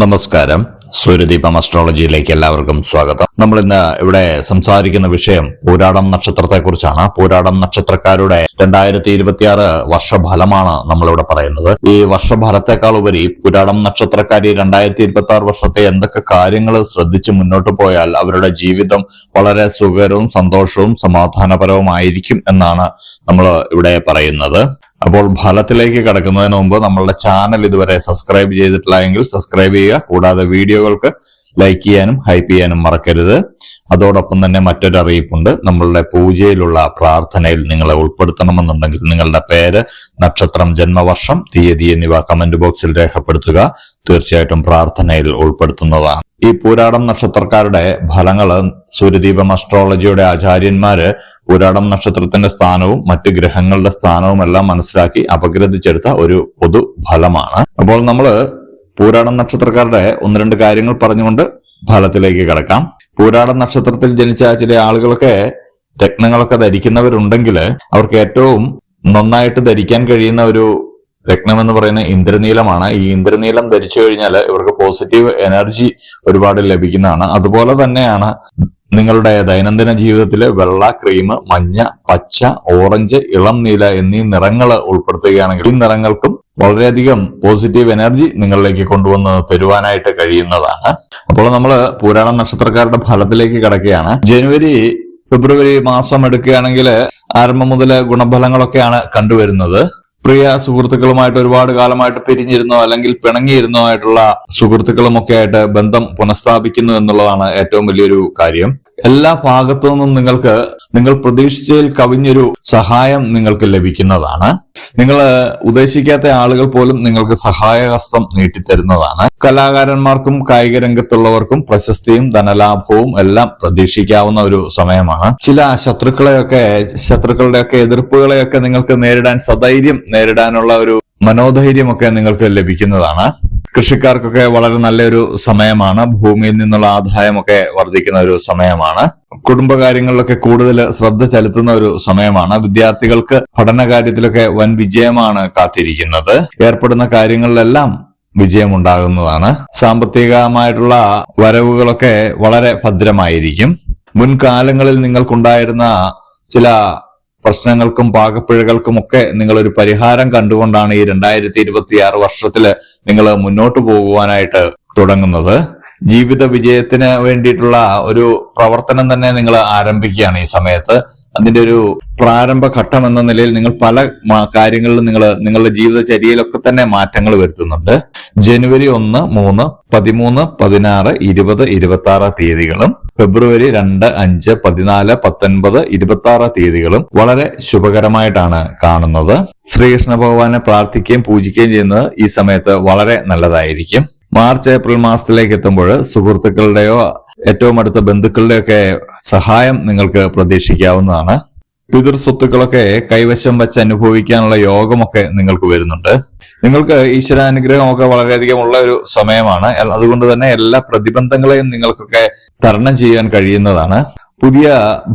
നമസ്കാരം. സൂര്യദീപം അസ്ട്രോളജിയിലേക്ക് എല്ലാവർക്കും സ്വാഗതം. നമ്മൾ ഇന്ന് ഇവിടെ സംസാരിക്കുന്ന വിഷയം പൂരാടം നക്ഷത്രത്തെ കുറിച്ചാണ് പൂരാടം നക്ഷത്രക്കാരുടെ രണ്ടായിരത്തി ഇരുപത്തിയാറ് വർഷഫലമാണ് നമ്മളിവിടെ പറയുന്നത്. ഈ വർഷഫലത്തെക്കാൾ ഉപരി പൂരാടം നക്ഷത്രക്കാരി രണ്ടായിരത്തി ഇരുപത്തി ആറ് വർഷത്തെ എന്തൊക്കെ കാര്യങ്ങൾ ശ്രദ്ധിച്ച് മുന്നോട്ട് പോയാൽ അവരുടെ ജീവിതം വളരെ സുഖകരവും സന്തോഷവും സമാധാനപരവുമായിരിക്കും എന്നാണ് നമ്മൾ ഇവിടെ പറയുന്നത്. അപ്പോൾ ഫലത്തിലേക്ക് കടക്കുന്നതിന് മുമ്പ് നമ്മളുടെ ചാനൽ ഇതുവരെ സബ്സ്ക്രൈബ് ചെയ്തിട്ടില്ല എങ്കിൽ സബ്സ്ക്രൈബ് ചെയ്യുക. കൂടാതെ വീഡിയോകൾക്ക് ലൈക്ക് ചെയ്യാനും ഹൈപ്പ് ചെയ്യാനും മറക്കരുത്. അതോടൊപ്പം തന്നെ മറ്റൊരു അറിയിപ്പുണ്ട്. നമ്മളുടെ പൂജയിലുള്ള പ്രാർത്ഥനയിൽ നിങ്ങളെ ഉൾപ്പെടുത്തണമെന്നുണ്ടെങ്കിൽ നിങ്ങളുടെ പേര് നക്ഷത്രം ജന്മവർഷം തീയതി എന്നിവ കമന്റ് ബോക്സിൽ രേഖപ്പെടുത്തുക. തീർച്ചയായിട്ടും പ്രാർത്ഥനയിൽ ഉൾപ്പെടുത്തുന്നതാണ്. ഈ പൂരാടം നക്ഷത്രക്കാരുടെ ഫലങ്ങൾ സൂര്യദീപം അസ്ട്രോളജിയുടെ ആചാര്യന്മാര് പൂരാടം നക്ഷത്രത്തിന്റെ സ്ഥാനവും മറ്റ് ഗ്രഹങ്ങളുടെ സ്ഥാനവും എല്ലാം മനസ്സിലാക്കി അപഗ്രഥിച്ചെടുത്ത ഒരു പൊതു ഫലമാണ്. അപ്പോൾ നമ്മൾ പൂരാടം നക്ഷത്രക്കാരുടെ ഒന്ന് രണ്ട് കാര്യങ്ങൾ പറഞ്ഞുകൊണ്ട് ഫലത്തിലേക്ക് കിടക്കാം. പൂരാടം നക്ഷത്രത്തിൽ ജനിച്ച ചില ആളുകളൊക്കെ രത്നങ്ങളൊക്കെ ധരിക്കുന്നവരുണ്ടെങ്കിൽ അവർക്ക് ഏറ്റവും നന്നായിട്ട് ധരിക്കാൻ കഴിയുന്ന ഒരു രത്നം എന്ന് പറയുന്ന ഇന്ദ്രനീലമാണ്. ഈ ഇന്ദ്രനീലം ധരിച്ചു കഴിഞ്ഞാൽ ഇവർക്ക് പോസിറ്റീവ് എനർജി ഒരുപാട് ലഭിക്കുന്നതാണ്. അതുപോലെ തന്നെയാണ് നിങ്ങളുടെ ദൈനംദിന ജീവിതത്തിൽ വെള്ള ക്രീം മഞ്ഞ പച്ച ഓറഞ്ച് ഇളം നീല എന്നീ നിറങ്ങൾ ഉൾപ്പെടുത്തുകയാണെങ്കിൽ ഈ നിറങ്ങൾക്കും വളരെയധികം പോസിറ്റീവ് എനർജി നിങ്ങളിലേക്ക് കൊണ്ടുവന്ന് തരുവാനായിട്ട് കഴിയുന്നതാണ്. അപ്പോൾ നമ്മൾ പുരാണ നക്ഷത്രക്കാരുടെ ഫലത്തിലേക്ക് കിടക്കുകയാണ്. ജനുവരി ഫെബ്രുവരി മാസം എടുക്കുകയാണെങ്കിൽ ആരംഭം മുതൽ ഗുണഫലങ്ങളൊക്കെയാണ് കണ്ടുവരുന്നത്. പ്രിയ സുഹൃത്തുക്കളുമായിട്ട് ഒരുപാട് കാലമായിട്ട് പിരിഞ്ഞിരുന്നോ അല്ലെങ്കിൽ പിണങ്ങിയിരുന്നോ ആയിട്ടുള്ള സുഹൃത്തുക്കളുമൊക്കെ ആയിട്ട് ബന്ധം പുനഃസ്ഥാപിക്കുന്നു എന്നുള്ളതാണ് ഏറ്റവും വലിയൊരു കാര്യം. എല്ലാ ഭാഗത്തു നിന്നും നിങ്ങൾക്ക് നിങ്ങൾ പ്രതീക്ഷിച്ചതിൽ കവിഞ്ഞൊരു സഹായം നിങ്ങൾക്ക് ലഭിക്കുന്നതാണ്. നിങ്ങൾ ഉദ്ദേശിക്കാത്ത ആളുകൾ പോലും നിങ്ങൾക്ക് സഹായഹസ്തം നീട്ടിത്തരുന്നതാണ്. കലാകാരന്മാർക്കും കായിക രംഗത്തുള്ളവർക്കും പ്രശസ്തിയും ധനലാഭവും എല്ലാം പ്രതീക്ഷിക്കാവുന്ന ഒരു സമയമാണ്. ചില ശത്രുക്കളെയൊക്കെ ശത്രുക്കളുടെയൊക്കെ എതിർപ്പുകളെയൊക്കെ നിങ്ങൾക്ക് നേരിടാൻ സധൈര്യം നേരിടാനുള്ള ഒരു മനോധൈര്യമൊക്കെ നിങ്ങൾക്ക് ലഭിക്കുന്നതാണ്. കൃഷിക്കാർക്കൊക്കെ വളരെ നല്ലൊരു സമയമാണ്. ഭൂമിയിൽ നിന്നുള്ള ആദായമൊക്കെ വർദ്ധിക്കുന്ന ഒരു സമയമാണ്. കുടുംബകാര്യങ്ങളിലൊക്കെ കൂടുതൽ ശ്രദ്ധ ചെലുത്തുന്ന ഒരു സമയമാണ്. വിദ്യാർത്ഥികൾക്ക് പഠന കാര്യത്തിലൊക്കെ വൻ വിജയമാണ് കാത്തിരിക്കുന്നത്. ഏർപ്പെടുന്ന കാര്യങ്ങളിലെല്ലാം വിജയമുണ്ടാകുന്നതാണ്. സാമ്പത്തികമായിട്ടുള്ള വരവുകളൊക്കെ വളരെ ഭദ്രമായിരിക്കും. മുൻകാലങ്ങളിൽ നിങ്ങൾക്കുണ്ടായിരുന്ന ചില പ്രശ്നങ്ങൾക്കും ഒക്കെ നിങ്ങൾ ഒരു പരിഹാരം കണ്ടുകൊണ്ടാണ് ഈ രണ്ടായിരത്തി ഇരുപത്തി ആറ് വർഷത്തിൽ നിങ്ങൾ മുന്നോട്ട് പോകുവാനായിട്ട് തുടങ്ങുന്നത്. ജീവിത വിജയത്തിന് വേണ്ടിയിട്ടുള്ള ഒരു പ്രവർത്തനം തന്നെ നിങ്ങൾ ആരംഭിക്കുകയാണ് ഈ സമയത്ത്. അതിന്റെ ഒരു പ്രാരംഭ ഘട്ടം എന്ന നിലയിൽ നിങ്ങൾ പല കാര്യങ്ങളിലും നിങ്ങൾ നിങ്ങളുടെ ജീവിതചര്യയിലൊക്കെ തന്നെ മാറ്റങ്ങൾ വരുത്തുന്നുണ്ട്. ജനുവരി ഒന്ന് മൂന്ന് പതിമൂന്ന് പതിനാറ് ഇരുപത് ഇരുപത്തി ആറ് തീയതികളും ഫെബ്രുവരി രണ്ട് അഞ്ച് പതിനാല് പത്തൊൻപത് ഇരുപത്തി ആറ് തീയതികളും വളരെ ശുഭകരമായിട്ടാണ് കാണുന്നത്. ശ്രീകൃഷ്ണ ഭഗവാനെ പ്രാർത്ഥിക്കുകയും പൂജിക്കുകയും ചെയ്യുന്നത് ഈ സമയത്ത് വളരെ നല്ലതായിരിക്കും. മാർച്ച് ഏപ്രിൽ മാസത്തിലേക്ക് എത്തുമ്പോൾ സുഹൃത്തുക്കളുടെയോ ഏറ്റവും അടുത്ത ബന്ധുക്കളുടെയൊക്കെ സഹായം നിങ്ങൾക്ക് പ്രതീക്ഷിക്കാവുന്നതാണ്. പിതൃ സ്വത്തുക്കളൊക്കെ കൈവശം വെച്ച് അനുഭവിക്കാനുള്ള യോഗമൊക്കെ നിങ്ങൾക്ക് വരുന്നുണ്ട്. നിങ്ങൾക്ക് ഈശ്വരാനുഗ്രഹമൊക്കെ വളരെയധികം ഉള്ള ഒരു സമയമാണ്. അതുകൊണ്ട് തന്നെ എല്ലാ പ്രതിബന്ധങ്ങളെയും നിങ്ങൾക്കൊക്കെ തരണം ചെയ്യാൻ കഴിയുന്നതാണ്. പുതിയ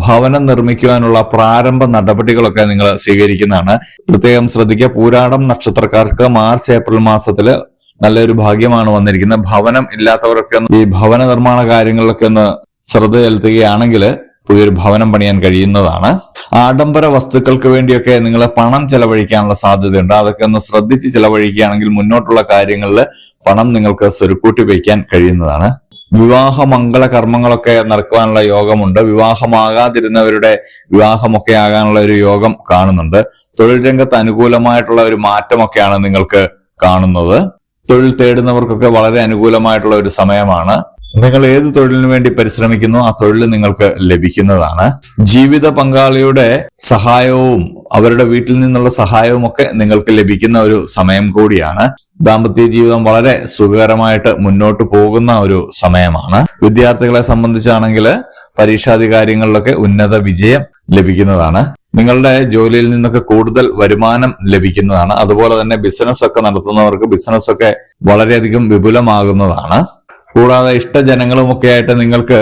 ഭവനം നിർമ്മിക്കുവാനുള്ള പ്രാരംഭ നടപടികളൊക്കെ നിങ്ങൾ സ്വീകരിക്കുന്നതാണ്. പ്രത്യേകം ശ്രദ്ധിക്കുക പൂരാടം നക്ഷത്രക്കാർക്ക് മാർച്ച് ഏപ്രിൽ മാസത്തിൽ നല്ലൊരു ഭാഗ്യമാണ് വന്നിരിക്കുന്നത് ഭവനം ഇല്ലാത്തവരൊക്കെ ഈ ഭവന നിർമ്മാണ കാര്യങ്ങളിലൊക്കെ ഒന്ന് ശ്രദ്ധ ചെലുത്തുകയാണെങ്കിൽ പുതിയൊരു ഭവനം പണിയാൻ കഴിയുന്നതാണ്. ആഡംബര വസ്തുക്കൾക്ക് വേണ്ടിയൊക്കെ നിങ്ങൾ പണം ചെലവഴിക്കാനുള്ള സാധ്യതയുണ്ട്. അതൊക്കെ ഒന്ന് ശ്രദ്ധിച്ച് ചെലവഴിക്കുകയാണെങ്കിൽ മുന്നോട്ടുള്ള കാര്യങ്ങളിൽ പണം നിങ്ങൾക്ക് സ്വരുക്കൂട്ടി വയ്ക്കാൻ കഴിയുന്നതാണ്. വിവാഹ മംഗള കർമ്മങ്ങളൊക്കെ നടക്കുവാനുള്ള യോഗമുണ്ട്. വിവാഹമാകാതിരുന്നവരുടെ വിവാഹമൊക്കെ ആകാനുള്ള ഒരു യോഗം കാണുന്നുണ്ട്. തൊഴിൽ രംഗത്ത് അനുകൂലമായിട്ടുള്ള ഒരു മാറ്റമൊക്കെയാണ് നിങ്ങൾക്ക് കാണുന്നത്. തൊഴിൽ തേടുന്നവർക്കൊക്കെ വളരെ അനുകൂലമായിട്ടുള്ള ഒരു സമയമാണ്. നിങ്ങൾ ഏത് തൊഴിലിനു വേണ്ടി പരിശ്രമിക്കുന്നു ആ തൊഴിൽ നിങ്ങൾക്ക് ലഭിക്കുന്നതാണ്. ജീവിത പങ്കാളിയുടെ സഹായവും അവരുടെ വീട്ടിൽ നിന്നുള്ള സഹായവും ഒക്കെ നിങ്ങൾക്ക് ലഭിക്കുന്ന ഒരു സമയം കൂടിയാണ്. ദാമ്പത്യ ജീവിതം വളരെ സുഖകരമായിട്ട് മുന്നോട്ട് പോകുന്ന ഒരു സമയമാണ്. വിദ്യാർത്ഥികളെ സംബന്ധിച്ചാണെങ്കിൽ പരീക്ഷാധികാരികളിലൊക്കെ ഉന്നത വിജയം ലഭിക്കുന്നതാണ്. നിങ്ങളുടെ ജോലിയിൽ നിന്നൊക്കെ കൂടുതൽ വരുമാനം ലഭിക്കുന്നതാണ്. അതുപോലെ തന്നെ ബിസിനസ് ഒക്കെ നടത്തുന്നവർക്ക് ബിസിനസ് ഒക്കെ വളരെയധികം വിപുലമാകുന്നതാണ്. കൂടാതെ ഇഷ്ടജനങ്ങളുമൊക്കെ ആയിട്ട് നിങ്ങൾക്ക്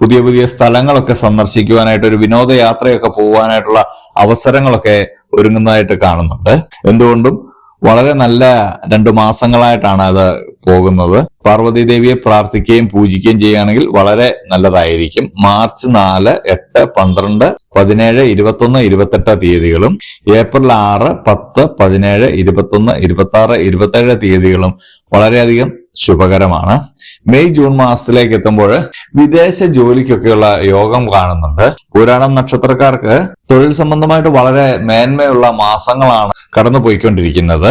പുതിയ പുതിയ സ്ഥലങ്ങളൊക്കെ സന്ദർശിക്കുവാനായിട്ട് ഒരു വിനോദയാത്രയൊക്കെ പോകാനായിട്ടുള്ള അവസരങ്ങളൊക്കെ ഒരുങ്ങുന്നതായിട്ട് കാണുന്നുണ്ട്. എന്തുകൊണ്ടും വളരെ നല്ല രണ്ടു മാസങ്ങളായിട്ടാണ് അത് പോകുന്നത്. പാർവതി ദേവിയെ പ്രാർത്ഥിക്കുകയും പൂജിക്കുകയും ചെയ്യുകയാണെങ്കിൽ വളരെ നല്ലതായിരിക്കും. മാർച്ച് നാല് എട്ട് പന്ത്രണ്ട് പതിനേഴ് ഇരുപത്തൊന്ന് ഇരുപത്തെട്ട് തീയതികളും ഏപ്രിൽ ആറ് പത്ത് പതിനേഴ് ഇരുപത്തൊന്ന് ഇരുപത്തി ആറ് ഇരുപത്തേഴ് തീയതികളും വളരെയധികം ശുഭകരമാണ്. മെയ് ജൂൺ മാസത്തിലേക്ക് എത്തുമ്പോൾ വിദേശ ജോലിക്കൊക്കെയുള്ള യോഗം കാണുന്നുണ്ട്. പുരാണം നക്ഷത്രക്കാർക്ക് തൊഴിൽ സംബന്ധമായിട്ട് വളരെ മേന്മയുള്ള മാസങ്ങളാണ് കടന്നു പോയിക്കൊണ്ടിരിക്കുന്നത്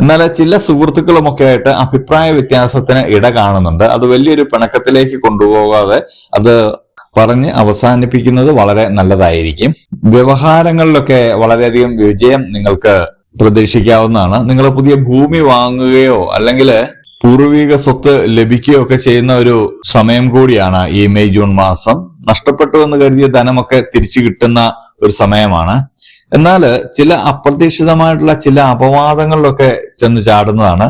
എന്നാൽ ചില സുഹൃത്തുക്കളുമൊക്കെ ആയിട്ട് അഭിപ്രായ വ്യത്യാസത്തിന് ഇട കാണുന്നുണ്ട്. അത് വലിയൊരു പിണക്കത്തിലേക്ക് കൊണ്ടുപോകാതെ അത് പറഞ്ഞ് അവസാനിപ്പിക്കുന്നത് വളരെ നല്ലതായിരിക്കും. വ്യവഹാരങ്ങളിലൊക്കെ വളരെയധികം വിജയം നിങ്ങൾക്ക് പ്രതീക്ഷിക്കാവുന്നതാണ്. നിങ്ങൾ പുതിയ ഭൂമി വാങ്ങുകയോ അല്ലെങ്കിൽ പൂർവിക സ്വത്ത് ലഭിക്കുകയോ ഒക്കെ ചെയ്യുന്ന ഒരു സമയം കൂടിയാണ് ഈ മെയ് ജൂൺ മാസം. നഷ്ടപ്പെട്ടു എന്ന് കരുതിയ ധനമൊക്കെ തിരിച്ചു കിട്ടുന്ന ഒരു സമയമാണ്. എന്നാൽ ചില അപ്രതീക്ഷിതമായിട്ടുള്ള ചില അപവാദങ്ങളിലൊക്കെ ചെന്ന് ചാടുന്നതാണ്.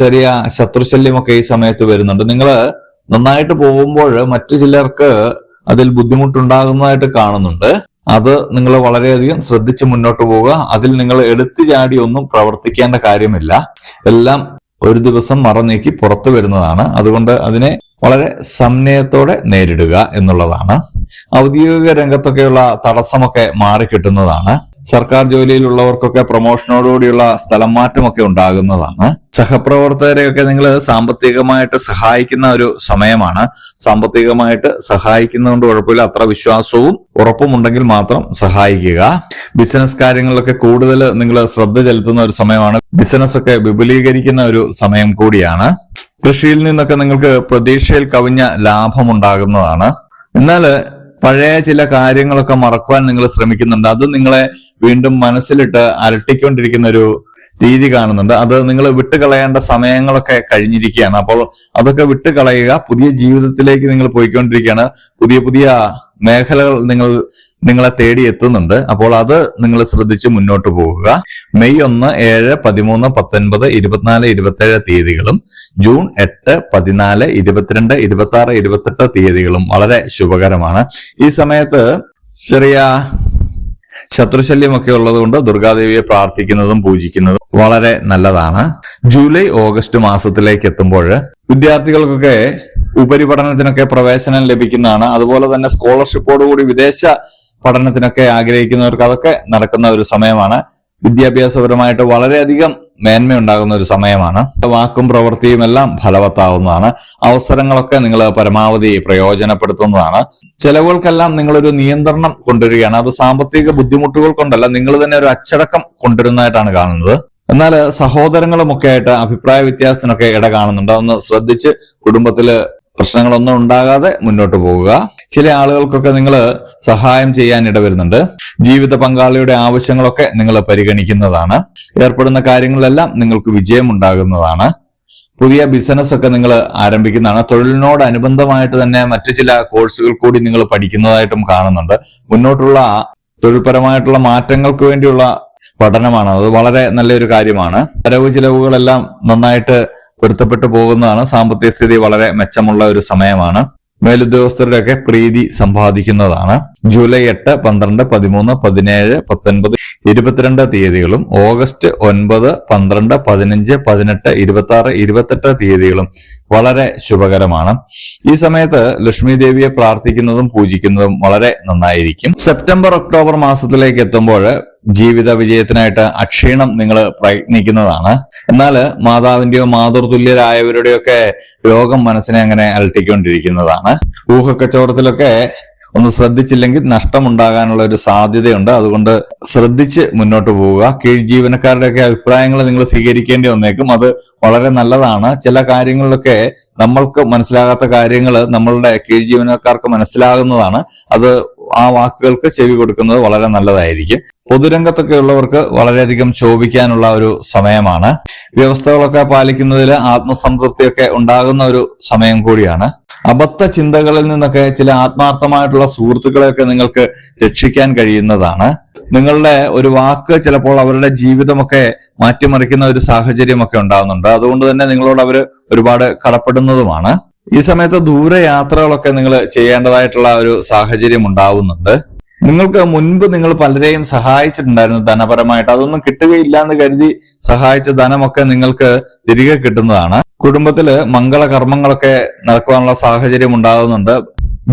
ചെറിയ ശത്രുശല്യമൊക്കെ ഈ സമയത്ത് വരുന്നുണ്ട്. നിങ്ങൾ നന്നായിട്ട് പോകുമ്പോൾ മറ്റു ചിലർക്ക് അതിൽ ബുദ്ധിമുട്ടുണ്ടാകുന്നതായിട്ട് കാണുന്നുണ്ട്. അത് നിങ്ങൾ വളരെയധികം ശ്രദ്ധിച്ച് മുന്നോട്ട് പോവുക. അതിൽ നിങ്ങൾ എടുത്തു ചാടി ഒന്നും പ്രവർത്തിക്കേണ്ട കാര്യമില്ല. എല്ലാം ഒരു ദിവസം മറനീക്കി പുറത്തു വരുന്നതാണ്. അതുകൊണ്ട് അതിനെ വളരെ സംനയത്തോടെ നേരിടുക എന്നുള്ളതാണ്. ഔദ്യോഗിക രംഗത്തൊക്കെയുള്ള തടസ്സമൊക്കെ മാറിക്കിട്ടുന്നതാണ്. സർക്കാർ ജോലിയിലുള്ളവർക്കൊക്കെ പ്രൊമോഷനോടുകൂടിയുള്ള സ്ഥലം മാറ്റമൊക്കെ ഉണ്ടാകുന്നതാണ്. സഹപ്രവർത്തകരെയൊക്കെ നിങ്ങൾ സാമ്പത്തികമായിട്ട് സഹായിക്കുന്ന ഒരു സമയമാണ്. സാമ്പത്തികമായിട്ട് സഹായിക്കുന്നതുകൊണ്ട് കുഴപ്പമില്ല. അത്ര വിശ്വാസവും ഉറപ്പും ഉണ്ടെങ്കിൽ മാത്രം സഹായിക്കുക. ബിസിനസ് കാര്യങ്ങളിലൊക്കെ കൂടുതൽ നിങ്ങൾ ശ്രദ്ധ ചെലുത്തുന്ന ഒരു സമയമാണ്. ബിസിനസ് ഒക്കെ വിപുലീകരിക്കുന്ന ഒരു സമയം കൂടിയാണ്. കൃഷിയിൽ നിന്നൊക്കെ നിങ്ങൾക്ക് പ്രതീക്ഷയിൽ കവിഞ്ഞ ലാഭമുണ്ടാകുന്നതാണ്. എന്നാൽ പഴയ ചില കാര്യങ്ങളൊക്കെ മറക്കുവാൻ നിങ്ങൾ ശ്രമിക്കുന്നുണ്ട്. അത് നിങ്ങളെ വീണ്ടും മനസ്സിലിട്ട് അലട്ടിക്കൊണ്ടിരിക്കുന്ന ഒരു രീതി കാണുന്നുണ്ട്. അത് നിങ്ങൾ വിട്ടുകളയേണ്ട സമയങ്ങളൊക്കെ കഴിഞ്ഞിരിക്കുകയാണ്. അപ്പോൾ അതൊക്കെ വിട്ടുകളയുക പുതിയ ജീവിതത്തിലേക്ക് നിങ്ങൾ പോയിക്കൊണ്ടിരിക്കുകയാണ്. പുതിയ പുതിയ മേഖലകൾ നിങ്ങൾ നിങ്ങളെ തേടി എത്തുന്നുണ്ട്. അപ്പോൾ അത് നിങ്ങൾ ശ്രദ്ധിച്ച് മുന്നോട്ട് പോകുക. മെയ് ഒന്ന് ഏഴ് പതിമൂന്ന് പത്തൊൻപത് ഇരുപത്തിനാല് ഇരുപത്തേഴ് തീയതികളും ജൂൺ എട്ട് പതിനാല് ഇരുപത്തിരണ്ട് ഇരുപത്തി ആറ് ഇരുപത്തെട്ട് തീയതികളും വളരെ ശുഭകരമാണ്. ഈ സമയത്ത് ചെറിയ ശത്രുശല്യമൊക്കെ ഉള്ളതുകൊണ്ട് ദുർഗാദേവിയെ പ്രാർത്ഥിക്കുന്നതും പൂജിക്കുന്നതും വളരെ നല്ലതാണ്. ജൂലൈ ഓഗസ്റ്റ് മാസത്തിലേക്ക് എത്തുമ്പോൾ വിദ്യാർത്ഥികൾക്കൊക്കെ ഉപരിപഠനത്തിനൊക്കെ പ്രവേശനം ലഭിക്കുന്നതാണ്. അതുപോലെ തന്നെ സ്കോളർഷിപ്പോടുകൂടി വിദേശ പഠനത്തിനൊക്കെ ആഗ്രഹിക്കുന്നവർക്ക് അതൊക്കെ നടക്കുന്ന ഒരു സമയമാണ്. വിദ്യാഭ്യാസപരമായിട്ട് വളരെയധികം മേന്മയുണ്ടാകുന്ന ഒരു സമയമാണ്. വാക്കും പ്രവൃത്തിയും എല്ലാം ഫലവത്താവുന്നതാണ്. അവസരങ്ങളൊക്കെ നിങ്ങൾ പരമാവധി പ്രയോജനപ്പെടുത്തുന്നതാണ്. ചെലവുകൾക്കെല്ലാം നിങ്ങളൊരു നിയന്ത്രണം കൊണ്ടുവരികയാണ്. അത് സാമ്പത്തിക ബുദ്ധിമുട്ടുകൾ കൊണ്ടല്ല നിങ്ങൾ തന്നെ ഒരു അച്ചടക്കം കൊണ്ടുവരുന്നതായിട്ടാണ് കാണുന്നത്. എന്നാൽ സഹോദരങ്ങളുമൊക്കെ ആയിട്ട് അഭിപ്രായ വ്യത്യാസത്തിനൊക്കെ ഇട കാണുന്നുണ്ട്. അതൊന്ന് ശ്രദ്ധിച്ച് കുടുംബത്തിൽ പ്രശ്നങ്ങളൊന്നും ഉണ്ടാകാതെ മുന്നോട്ട് പോവുക ചില ആളുകൾക്കൊക്കെ നിങ്ങൾ സഹായം ചെയ്യാൻ ഇടവരുന്നുണ്ട്. ജീവിത പങ്കാളിയുടെ ആവശ്യങ്ങളൊക്കെ നിങ്ങൾ പരിഗണിക്കുന്നതാണ്. ഏർപ്പെടുന്ന കാര്യങ്ങളിലെല്ലാം നിങ്ങൾക്ക് വിജയമുണ്ടാകുന്നതാണ്. പുതിയ ബിസിനസ് ഒക്കെ നിങ്ങൾ ആരംഭിക്കുന്നതാണ്. തൊഴിലിനോടനുബന്ധമായിട്ട് തന്നെ മറ്റു ചില കോഴ്സുകൾ കൂടി നിങ്ങൾ പഠിക്കുന്നതായിട്ടും കാണുന്നുണ്ട്. മുന്നോട്ടുള്ള തൊഴിൽപരമായിട്ടുള്ള മാറ്റങ്ങൾക്ക് വേണ്ടിയുള്ള പഠനമാണ്. അത് വളരെ നല്ലൊരു കാര്യമാണ്. വരവ് ചിലവുകളെല്ലാം നന്നായിട്ട് പൊരുത്തപ്പെട്ടു പോകുന്നതാണ്. സാമ്പത്തിക സ്ഥിതി വളരെ മെച്ചമുള്ള ഒരു സമയമാണ്. മേലുദ്യോഗസ്ഥരുടെയൊക്കെ പ്രീതി സമ്പാദിക്കുന്നതാണ്. ജൂലൈ എട്ട് പന്ത്രണ്ട് പതിമൂന്ന് പതിനേഴ് പത്തൊൻപത് ഇരുപത്തിരണ്ട് തീയതികളും ഓഗസ്റ്റ് ഒൻപത് പന്ത്രണ്ട് പതിനഞ്ച് പതിനെട്ട് ഇരുപത്തി ആറ് ഇരുപത്തെട്ട് തീയതികളും വളരെ ശുഭകരമാണ്. ഈ സമയത്ത് ലക്ഷ്മി ദേവിയെ പ്രാർത്ഥിക്കുന്നതും പൂജിക്കുന്നതും വളരെ നന്നായിരിക്കും. സെപ്റ്റംബർ ഒക്ടോബർ മാസത്തിലേക്ക് എത്തുമ്പോൾ ജീവിത വിജയത്തിനായിട്ട് അക്ഷീണം നിങ്ങൾ പ്രയത്നിക്കുന്നതാണ്. എന്നാൽ മാതാവിന്റെയോ മാതൃതുല്യരായവരുടെയൊക്കെ രോഗം മനസ്സിനെ അങ്ങനെ അലട്ടിക്കൊണ്ടിരിക്കുന്നതാണ്. ഊഹക്കച്ചവടത്തിലൊക്കെ ഒന്ന് ശ്രദ്ധിച്ചില്ലെങ്കിൽ നഷ്ടമുണ്ടാകാനുള്ള ഒരു സാധ്യതയുണ്ട്. അതുകൊണ്ട് ശ്രദ്ധിച്ച് മുന്നോട്ട് പോവുക. കീഴ് ജീവനക്കാരുടെയൊക്കെ അഭിപ്രായങ്ങൾ നിങ്ങൾ സ്വീകരിക്കേണ്ടി വന്നേക്കും. അത് വളരെ നല്ലതാണ്. ചില കാര്യങ്ങളിലൊക്കെ നമ്മൾക്ക് മനസ്സിലാകാത്ത കാര്യങ്ങൾ നമ്മളുടെ കീഴ് ജീവനക്കാർക്ക് മനസ്സിലാകുന്നതാണ്. അത് ആ വാക്കുകൾക്ക് ചെവി കൊടുക്കുന്നത് വളരെ നല്ലതായിരിക്കും. പൊതുരംഗത്തൊക്കെ ഉള്ളവർക്ക് വളരെയധികം ശോഭിക്കാനുള്ള ഒരു സമയമാണ്. വ്യവസ്ഥകളൊക്കെ പാലിക്കുന്നതിൽ ആത്മസംതൃപ്തിയൊക്കെ ഉണ്ടാകുന്ന ഒരു സമയം കൂടിയാണ്. അബദ്ധ ചിന്തകളിൽ നിന്നൊക്കെ ചില ആത്മാർത്ഥമായിട്ടുള്ള സുഹൃത്തുക്കളെയൊക്കെ നിങ്ങൾക്ക് രക്ഷിക്കാൻ കഴിയുന്നതാണ്. നിങ്ങളുടെ ഒരു വാക്ക് ചിലപ്പോൾ അവരുടെ ജീവിതമൊക്കെ മാറ്റിമറിക്കുന്ന ഒരു സാഹചര്യമൊക്കെ ഉണ്ടാകുന്നുണ്ട്. അതുകൊണ്ട് തന്നെ നിങ്ങളോട് അവർ ഒരുപാട് കടപ്പെടുന്നതുമാണ്. ഈ സമയത്ത് ദൂരെ യാത്രകളൊക്കെ നിങ്ങൾ ചെയ്യേണ്ടതായിട്ടുള്ള ഒരു സാഹചര്യം ഉണ്ടാവുന്നുണ്ട്. നിങ്ങൾക്ക് മുൻപ് നിങ്ങൾ പലരെയും സഹായിച്ചിട്ടുണ്ടായിരുന്നു ധനപരമായിട്ട്. അതൊന്നും കിട്ടുകയില്ല എന്ന് കരുതി സഹായിച്ച ധനമൊക്കെ നിങ്ങൾക്ക് തിരികെ കിട്ടുന്നതാണ്. കുടുംബത്തിൽ മംഗള കർമ്മങ്ങളൊക്കെ നടക്കുവാനുള്ള സാഹചര്യം ഉണ്ടാകുന്നുണ്ട്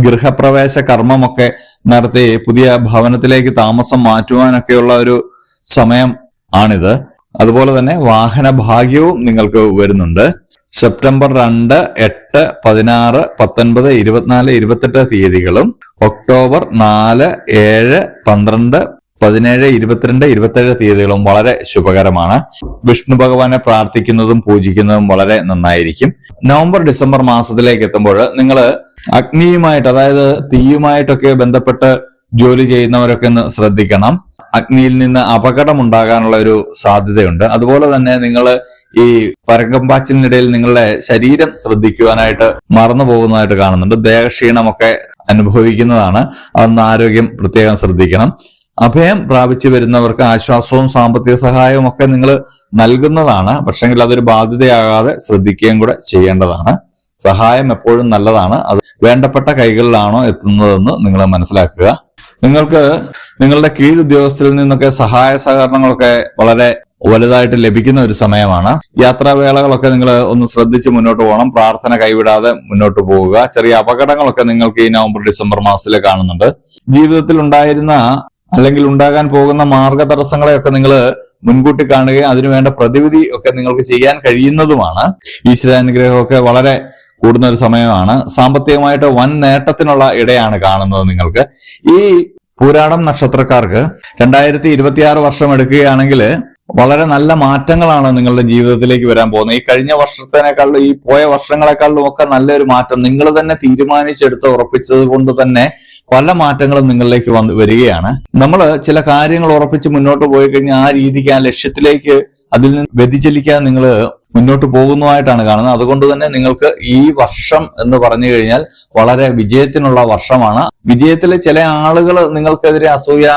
ഗൃഹപ്രവേശ കർമ്മമൊക്കെ നടത്തി പുതിയ ഭവനത്തിലേക്ക് താമസം മാറ്റുവാനൊക്കെയുള്ള ഒരു സമയം ആണിത്. അതുപോലെ തന്നെ വാഹന ഭാഗ്യവും നിങ്ങൾക്ക് വരുന്നുണ്ട്. സെപ്റ്റംബർ രണ്ട് എട്ട് പതിനാറ് പത്തൊൻപത് ഇരുപത്തിനാല് ഇരുപത്തെട്ട് തീയതികളും ഒക്ടോബർ നാല് ഏഴ് പന്ത്രണ്ട് പതിനേഴ് ഇരുപത്തിരണ്ട് ഇരുപത്തേഴ് തീയതികളും വളരെ ശുഭകരമാണ്. വിഷ്ണു ഭഗവാനെ പ്രാർത്ഥിക്കുന്നതും പൂജിക്കുന്നതും വളരെ നന്നായിരിക്കും. നവംബർ ഡിസംബർ മാസത്തിലേക്ക് എത്തുമ്പോൾ നിങ്ങൾ അഗ്നിയുമായിട്ട് അതായത് തീയുമായിട്ടൊക്കെ ബന്ധപ്പെട്ട് ജോലി ചെയ്യുന്നവരൊക്കെ ഒന്ന് ശ്രദ്ധിക്കണം. അഗ്നിയിൽ നിന്ന് അപകടം ഉണ്ടാകാനുള്ള ഒരു സാധ്യതയുണ്ട്. അതുപോലെ തന്നെ നിങ്ങൾ ഈ പരക്കമ്പാച്ചിലിനിടയിൽ നിങ്ങളുടെ ശരീരം ശ്രദ്ധിക്കുവാനായിട്ട് മറന്നു പോകുന്നതായിട്ട് കാണുന്നുണ്ട്. ദേഹക്ഷീണമൊക്കെ അനുഭവിക്കുന്നതാണ്. അതൊന്ന് ആരോഗ്യം പ്രത്യേകം ശ്രദ്ധിക്കണം. അഭയം പ്രാപിച്ചു വരുന്നവർക്ക് ആശ്വാസവും സാമ്പത്തിക സഹായവും ഒക്കെ നിങ്ങൾ നൽകുന്നതാണ്. പക്ഷെങ്കിൽ അതൊരു ബാധ്യതയാകാതെ ശ്രദ്ധിക്കുകയും കൂടെ ചെയ്യേണ്ടതാണ്. സഹായം എപ്പോഴും നല്ലതാണ്. അത് വേണ്ടപ്പെട്ട കൈകളിലാണോ എത്തുന്നതെന്ന് നിങ്ങൾ മനസ്സിലാക്കുക. നിങ്ങൾക്ക് നിങ്ങളുടെ കീഴുദ്യോഗസ്ഥരിൽ നിന്നൊക്കെ സഹായ സഹകരണങ്ങളൊക്കെ വളരെ വലുതായിട്ട് ലഭിക്കുന്ന ഒരു സമയമാണ്. യാത്രാവേളകളൊക്കെ നിങ്ങൾ ഒന്ന് ശ്രദ്ധിച്ച് മുന്നോട്ട് പോകണം. പ്രാർത്ഥന കൈവിടാതെ മുന്നോട്ട് പോവുക. ചെറിയ അപകടങ്ങളൊക്കെ നിങ്ങൾക്ക് ഈ നവംബർ ഡിസംബർ മാസത്തിൽ കാണുന്നുണ്ട്. ജീവിതത്തിൽ ഉണ്ടായിരുന്ന അല്ലെങ്കിൽ ഉണ്ടാകാൻ പോകുന്ന മാർഗ തടസ്സങ്ങളെയൊക്കെ നിങ്ങൾ മുൻകൂട്ടി കാണുകയും അതിനുവേണ്ട പ്രതിവിധി ഒക്കെ നിങ്ങൾക്ക് ചെയ്യാൻ കഴിയുന്നതുമാണ്. ഈശ്വരാനുഗ്രഹമൊക്കെ വളരെ കൂടുന്ന ഒരു സമയമാണ്. സാമ്പത്തികമായിട്ട് വൻ നേട്ടത്തിനുള്ള ഇടയാണ് കാണുന്നത് നിങ്ങൾക്ക്. ഈ പൂരാടം നക്ഷത്രക്കാർക്ക് രണ്ടായിരത്തി ഇരുപത്തിയാറ് വർഷം എടുക്കുകയാണെങ്കിൽ വളരെ നല്ല മാറ്റങ്ങളാണ് നിങ്ങളുടെ ജീവിതത്തിലേക്ക് വരാൻ പോകുന്നത്. ഈ കഴിഞ്ഞ വർഷത്തിനേക്കാളും ഈ പോയ വർഷങ്ങളെക്കാളും ഒക്കെ നല്ലൊരു മാറ്റം നിങ്ങൾ തന്നെ തീരുമാനിച്ചെടുത്ത് ഉറപ്പിച്ചത് കൊണ്ട് തന്നെ പല മാറ്റങ്ങളും നിങ്ങളിലേക്ക് വന്ന് വരികയാണ്. നമ്മൾ ചില കാര്യങ്ങൾ ഉറപ്പിച്ച് മുന്നോട്ട് പോയി കഴിഞ്ഞാൽ ആ രീതിക്ക് ആ ലക്ഷ്യത്തിലേക്ക് അതിൽ നിന്ന് വ്യതിചലിക്കാൻ നിങ്ങൾ മുന്നോട്ട് പോകുന്നതായിട്ടാണ് കാണുന്നത്. അതുകൊണ്ട് തന്നെ നിങ്ങൾക്ക് ഈ വർഷം എന്ന് പറഞ്ഞു കഴിഞ്ഞാൽ വളരെ വിജയത്തിനുള്ള വർഷമാണ്. വിജയത്തിലെ ചില ആളുകൾ നിങ്ങൾക്കെതിരെ അസൂയ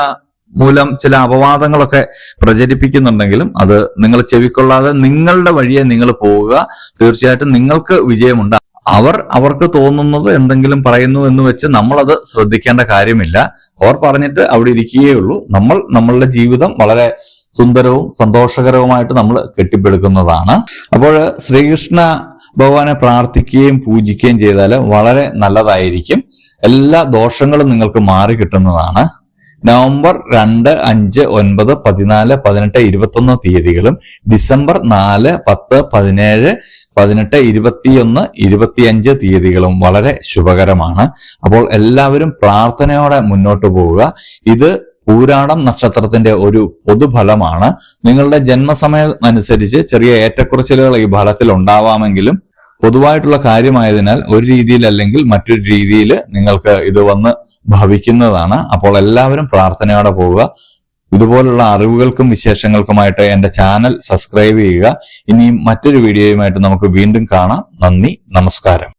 മൂലം ചില അപവാദങ്ങളൊക്കെ പ്രചരിപ്പിക്കുന്നുണ്ടെങ്കിലും അത് നിങ്ങൾ ചെവിക്കൊള്ളാതെ നിങ്ങളുടെ വഴിയെ നിങ്ങൾ പോവുക. തീർച്ചയായിട്ടും നിങ്ങൾക്ക് വിജയമുണ്ട്. അവർ അവർക്ക് തോന്നുന്നത് എന്തെങ്കിലും പറയുന്നു എന്ന് വെച്ച് നമ്മളത് ശ്രദ്ധിക്കേണ്ട കാര്യമില്ല. അവർ പറഞ്ഞിട്ട് അവിടെ ഇരിക്കുകയേ ഉള്ളൂ. നമ്മൾ നമ്മളുടെ ജീവിതം വളരെ സുന്ദരവും സന്തോഷകരവുമായിട്ട് നമ്മൾ കെട്ടിപ്പടുക്കുന്നതാണ്. അപ്പോൾ ശ്രീകൃഷ്ണ ഭഗവാനെ പ്രാർത്ഥിക്കുകയും പൂജിക്കുകയും ചെയ്താൽ വളരെ നല്ലതായിരിക്കും. എല്ലാ ദോഷങ്ങളും നിങ്ങൾക്ക് മാറി കിട്ടുന്നതാണ്. നവംബർ രണ്ട് അഞ്ച് ഒൻപത് പതിനാല് പതിനെട്ട് ഇരുപത്തൊന്ന് തീയതികളും ഡിസംബർ നാല് പത്ത് പതിനേഴ് പതിനെട്ട് ഇരുപത്തിയൊന്ന് ഇരുപത്തിയഞ്ച് തീയതികളും വളരെ ശുഭകരമാണ്. അപ്പോൾ എല്ലാവരും പ്രാർത്ഥനയോടെ മുന്നോട്ട് പോവുക. ഇത് പൂരാടം നക്ഷത്രത്തിന്റെ ഒരു പൊതുഫലമാണ്. നിങ്ങളുടെ ജന്മസമയം അനുസരിച്ച് ചെറിയ ഏറ്റക്കുറച്ചിലുകൾ ഈ ഫലത്തിൽ ഉണ്ടാവാമെങ്കിലും പൊതുവായിട്ടുള്ള കാര്യമായതിനാൽ ഒരു രീതിയിൽ അല്ലെങ്കിൽ മറ്റൊരു രീതിയിൽ നിങ്ങൾക്ക് ഇത് വന്ന് ഭവിക്കുന്നതാണ്. അപ്പോൾ എല്ലാവരും പ്രാർത്ഥനയോടെ പോവുക. ഇതുപോലുള്ള അറിവുകൾക്കും വിശേഷങ്ങൾക്കുമായിട്ട് എന്റെ ചാനൽ സബ്സ്ക്രൈബ് ചെയ്യുക. ഇനിയും മറ്റൊരു വീഡിയോയുമായിട്ട് നമുക്ക് വീണ്ടും കാണാം. നന്ദി നമസ്കാരം.